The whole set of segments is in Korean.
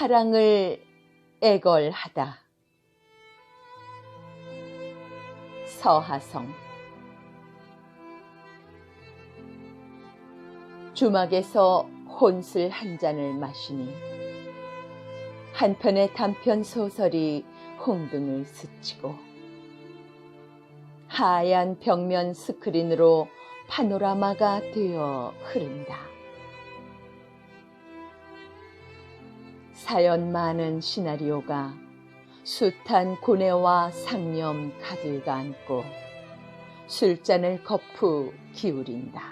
사랑을 애걸하다. 서하성 주막에서 혼술 한 잔을 마시니 한편의 단편 소설이 홍등을 스치고 하얀 벽면 스크린으로 파노라마가 되어 흐른다. 사연 많은 시나리오가 숱한 고뇌와 상념 가득 안고 술잔을 거푸 기울인다.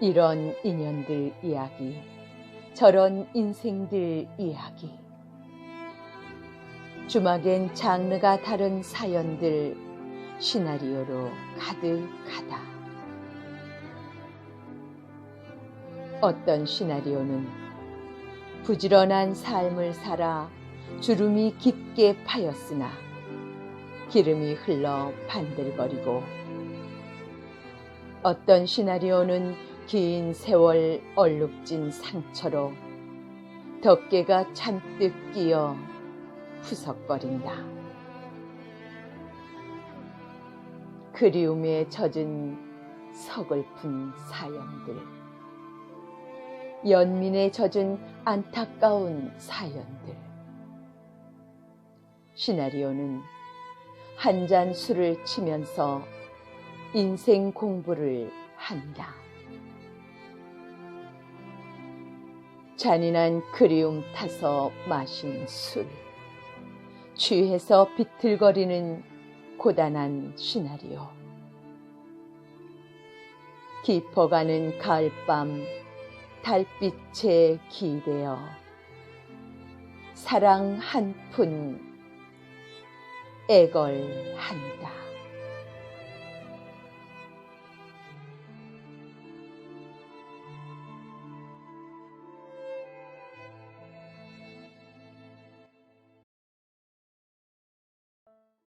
이런 인연들 이야기, 저런 인생들 이야기. 주막엔 장르가 다른 사연들, 시나리오로 가득하다. 어떤 시나리오는 부지런한 삶을 살아 주름이 깊게 파였으나 기름이 흘러 반들거리고 어떤 시나리오는 긴 세월 얼룩진 상처로 덮개가 잔뜩 끼어 푸석거린다. 그리움에 젖은 서글픈 사연들. 연민에 젖은 안타까운 사연들. 시나리오는 한 잔 술을 치면서 인생 공부를 한다. 잔인한 그리움 타서 마신 술. 취해서 비틀거리는 고단한 시나리오. 깊어가는 가을밤 달빛에 기대어 사랑 한 푼 애걸한다.